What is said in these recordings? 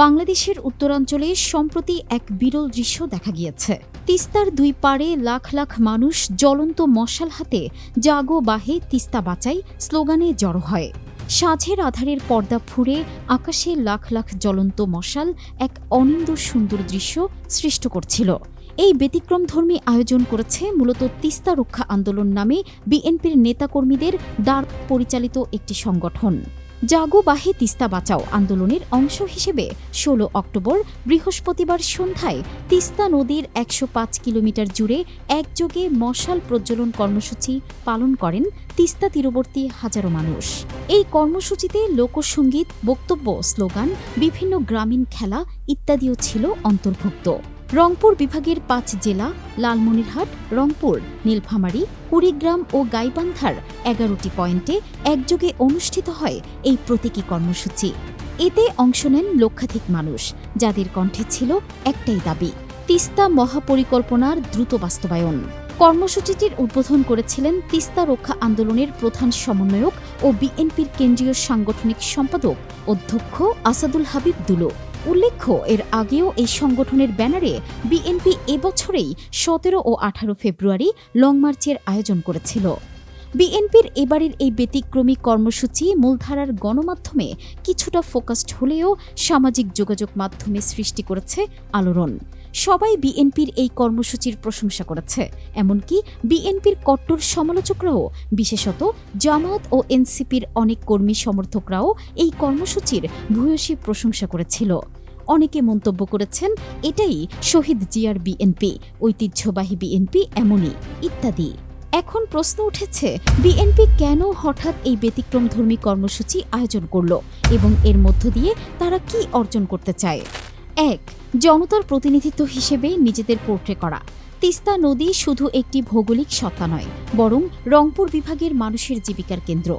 বাংলাদেশের উত্তরাঞ্চলে সম্প্রতি এক বিরল দৃশ্য দেখা গিয়েছে। তিস্তার দুই পাড়ে লাখ লাখ মানুষ জ্বলন্ত মশাল হাতে জাগো বাহে তিস্তা বাঁচাই স্লোগানে জড়ো হয়। সাঁঝের আধারের পর্দা ফুঁড়ে আকাশে লাখ লাখ জ্বলন্ত মশাল এক অনিন্দ সুন্দর দৃশ্য সৃষ্ট করছিল। এই ব্যতিক্রমধর্মী আয়োজন করেছে মূলত তিস্তা রক্ষা আন্দোলন নামে বিএনপির নেতাকর্মীদের দ্বার পরিচালিত একটি সংগঠন। জাগো বাহে তিস্তা বাঁচাও আন্দোলনের অংশ হিসেবে ষোলো অক্টোবর বৃহস্পতিবার সন্ধ্যায় তিস্তা নদীর একশো পাঁচ কিলোমিটার জুড়ে একযোগে মশাল প্রজ্বলন কর্মসূচি পালন করেন তিস্তা তীরবর্তী হাজারো মানুষ। এই কর্মসূচিতে লোকসঙ্গীত বক্তব্য, স্লোগান, বিভিন্ন গ্রামীণ খেলা ইত্যাদিও ছিল অন্তর্ভুক্ত। রংপুর বিভাগের পাঁচ জেলা, লালমনিরহাট, রংপুর, নীলফামারী, কুড়িগ্রাম ও গাইবান্ধার এগারোটি পয়েন্টে একযোগে অনুষ্ঠিত হয় এই প্রতীকী কর্মসূচি। এতে অংশ নেন লক্ষাধিক মানুষ, যাদের কণ্ঠে ছিল একটাই দাবি, তিস্তা মহাপরিকল্পনার দ্রুত বাস্তবায়ন। কর্মসূচিটির উদ্বোধন করেছিলেন তিস্তা রক্ষা আন্দোলনের প্রধান সমন্বয়ক ও বিএনপির কেন্দ্রীয় সাংগঠনিক সম্পাদক অধ্যক্ষ আসাদুল হাবিব দুলো। উল্লেখ্য, এর আগেও এই সংগঠনের ব্যানারে বিএনপি এবছরেই সতেরো ও আঠারো ফেব্রুয়ারি লং মার্চের আয়োজন করেছিল। বিএনপির এবারের এই ব্যতিক্রমী কর্মসূচি মূলধারার গণমাধ্যমে কিছুটা ফোকাসড হলেও সামাজিক যোগাযোগ মাধ্যমে সৃষ্টি করেছে আলোড়ন। সবাই বিএনপির এই কর্মসূচির প্রশংসা করেছে। এমনকি বিএনপির কট্টর সমালোচকরাও, বিশেষত জামাত ও এনসিপির অনেক কর্মী সমর্থকরাও এই কর্মসূচির ভূয়সী প্রশংসা করেছিল। অনেকে মন্তব্য করেছেন, এটাই শহীদ জিয়ার বিএনপি, ঐতিহ্যবাহী বিএনপি এমনই, ইত্যাদি। এখন প্রশ্ন উঠেছে, বিএনপি কেন হঠাৎ এই ব্যতিক্রম ধর্মী কর্মসূচি আয়োজন করল এবং এর মধ্য দিয়ে তারা কি অর্জন করতে চায়? এক জনতার প্রতিনিধিত্ব হিসেবে নিজেদের পোর্ট্রে করা। তিস্তা নদী শুধু একটি ভৌগোলিক সত্তা নয়, বরং রংপুর বিভাগের মানুষের জীবিকার কেন্দ্র।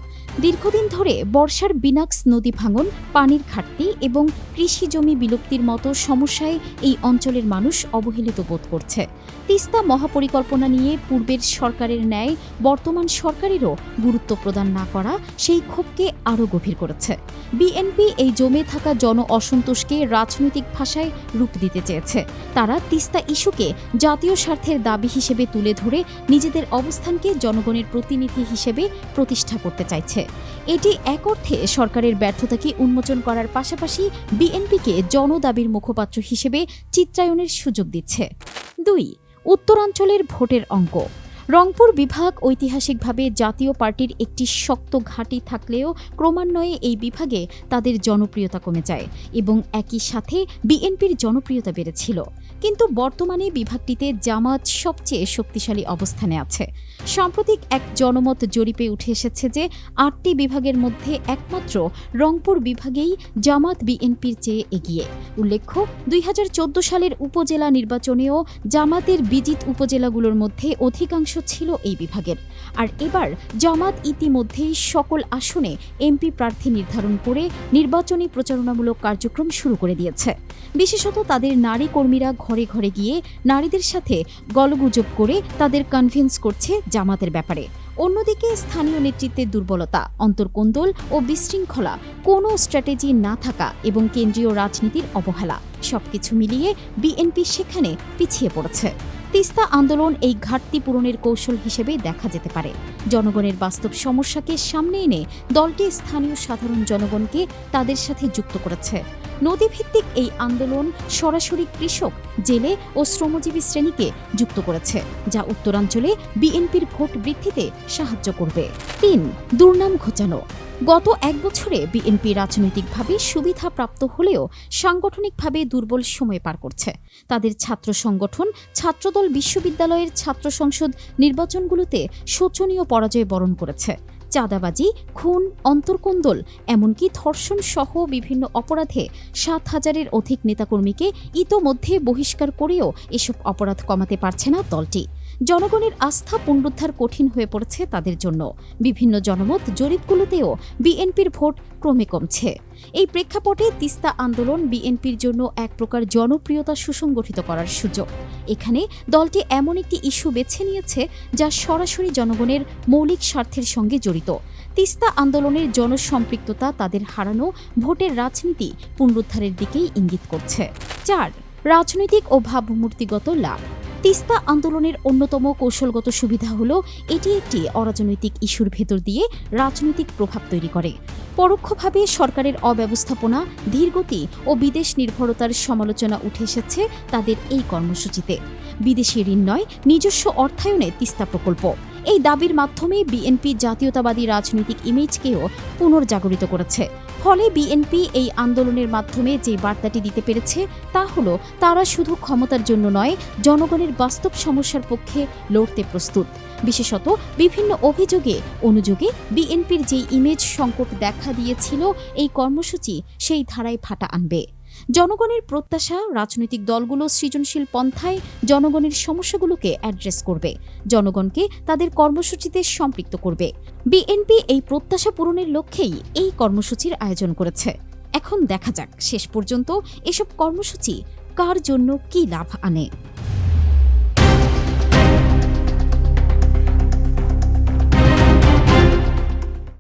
দীর্ঘদিন ধরে বর্ষার বিনাক্স নদী ভাঙন, পানির ঘাটতি এবং কৃষি জমি বিলুপ্তির মতো সমস্যায় এই অঞ্চলের মানুষ অবহেলিত বোধ করছে। তিস্তা মহাপরিকল্পনা নিয়ে পূর্বের সরকারের ন্যায় বর্তমান সরকারেরও গুরুত্ব প্রদান না করা সেই ক্ষোভকে আরও গভীর করেছে। বিএনপি এই জমে থাকা জন অসন্তোষকে রাজনৈতিক ভাষায় রূপ দিতে চেয়েছে। তারা তিস্তা ইস্যুকে জাতীয় স্বার্থের দাবি হিসেবে তুলে ধরে নিজেদের অবস্থানকে জনগণের প্রতিনিধি হিসেবে প্রতিষ্ঠা করতে চাইছে। এটি এক অর্থে সরকারের ব্যর্থতাকে উন্মোচন করার পাশাপাশি বিএনপিকে জনদাবির মুখপাত্র হিসেবে চিত্রায়নের সুযোগ দিচ্ছে। দুই, উত্তরাঞ্চলের ভোটের অঙ্ক। রংপুর বিভাগ ঐতিহাসিকভাবে জাতীয় পার্টির একটি শক্ত ঘাঁটি থাকলেও ক্রমান্বয়ে এই বিভাগে তাদের জনপ্রিয়তা কমে যায় এবং একই সাথে বিএনপির জনপ্রিয়তা বেড়েছিল। কিন্তু বর্তমানে বিভাগটিতে জামাত সবচেয়ে শক্তিশালী অবস্থানে আছে। সাম্প্রতিক এক জনমত জরিপে উঠে এসেছে যে আটটি বিভাগের মধ্যে একমাত্র রংপুর বিভাগেই জামাত বিএনপির চেয়ে এগিয়ে। উল্লেখ্য, দুই হাজার চোদ্দ সালের উপজেলা নির্বাচনেও জামাতের বিজিত উপজেলাগুলোর মধ্যে অধিকাংশ ছিল এই বিভাগের। আর এবার জামাত ইতিমধ্যেই সকল আসনে এমপি প্রার্থী নির্ধারণ করে নির্বাচনী প্রচারণামূলক কার্যক্রম শুরু করে দিয়েছে। বিশেষত তাদের নারী কর্মীরা ঘরে ঘরে গিয়ে নারীদের সাথে গলগুজব করে তাদের কনভিন্স করছে জামাতের ব্যাপারে। অন্যদিকে স্থানীয় নেতৃত্বের দুর্বলতা, অন্তর্কোন্দল ও বিশৃঙ্খলা কোনো স্ট্র্যাটেজি না থাকা এবং কেন্দ্রীয় রাজনীতির অবহেলা, সবকিছু মিলিয়ে বিএনপি সেখানে পিছিয়ে পড়েছে। তিস্তা আন্দোলন এই ঘাটতি পূরণের কৌশল হিসেবে দেখা যেতে পারে। জনগণের বাস্তব সমস্যাকে সামনে এনে দলটি স্থানীয় সাধারণ জনগণকে তাদের সাথে যুক্ত করেছে। নদীভিত্তিক এই আন্দোলন সরাসরি কৃষক, জেলে ও শ্রমজীবী শ্রেণীকে যুক্ত করেছে, যা উত্তরাঞ্চলে বিএনপির ভোট বৃদ্ধিতে সাহায্য করবে। তিন, দুর্নাম ঘোচানো। গত এক বছরে বিএনপি রাজনৈতিকভাবে সুবিধা প্রাপ্ত হলেও সাংগঠনিকভাবে দুর্বল সময় পার করছে। তাদের ছাত্র সংগঠন ছাত্রদল বিশ্ববিদ্যালয়ের ছাত্র সংসদ নির্বাচনগুলোতে শোচনীয় পরাজয় বরণ করেছে। চাঁদাবাজি, খুন, অন্তর্কন্দল, এমনকি ধর্ষণ সহ বিভিন্ন অপরাধে সাত হাজারের অধিক নেতাকর্মীকে ইতোমধ্যে বহিষ্কার করেও এসব অপরাধ কমাতে পারছে না দলটি। জনগণের আস্থা পুনরুদ্ধার কঠিন হয়ে পড়েছে তাদের জন্য। বিভিন্ন জনমত জরিপগুলোতেও বিএনপির ভোট ক্রমে কমছে। এই প্রেক্ষাপটে তিস্তা আন্দোলন বিএনপির জন্য এক প্রকার জনপ্রিয়তা সুসংগঠিত করার সুযোগ। এখানে দলটি এমন একটি ইস্যু বেছে নিয়েছে যা সরাসরি জনগণের মৌলিক স্বার্থের সঙ্গে জড়িত। তিস্তা আন্দোলনের জনসম্পৃক্ততা তাদের হারানো ভোটের রাজনীতি পুনরুদ্ধারের দিকেই ইঙ্গিত করছে। চার, রাজনৈতিক ও ভাবমূর্তিগত লাভ। তিস্তা আন্দোলনের অন্যতম কৌশলগত সুবিধা হল, এটি একটি অরাজনৈতিক ইস্যুর ভেতর দিয়ে রাজনৈতিক প্রভাব তৈরি করে। পরোক্ষভাবে সরকারের অব্যবস্থাপনা, ধীরগতি ও বিদেশ নির্ভরতার সমালোচনা উঠে এসেছে তাদের এই কর্মসূচিতে। বিদেশি ঋণ নয়, নিজস্ব অর্থায়নে তিস্তা প্রকল্প। এই দাবির মাধ্যমে বিএনপি জাতীয়তাবাদী রাজনৈতিক ইমেজকেও পুনর্জাগরিত করেছে। ফলে বিএনপি এই আন্দোলনের মাধ্যমে যে বার্তাটি দিতে পেরেছে তা হল, তারা শুধু ক্ষমতার জন্য নয়, জনগণের বাস্তব সমস্যার পক্ষে লড়তে প্রস্তুত। বিশেষত বিভিন্ন অভিযোগে, অনুযোগে বিএনপির যে ইমেজ সংকট দেখা দিয়েছিল, এই কর্মসূচি সেই ধারায় ফাটা আনবে। জনগণের প্রত্যাশা, রাজনৈতিক দলগুলো সৃজনশীল পন্থায় জনগণের সমস্যাগুলোকে অ্যাড্রেস করবে। জনগণকে তাদের কর্মসূচিতে সম্পৃক্ত করবে। বিএনপি এই প্রত্যাশা পূরণের লক্ষ্যেই এই কর্মসূচির আয়োজন করেছে। এখন দেখা যাক, শেষ পর্যন্ত এসব কর্মসূচি কার জন্য কি লাভ আনে।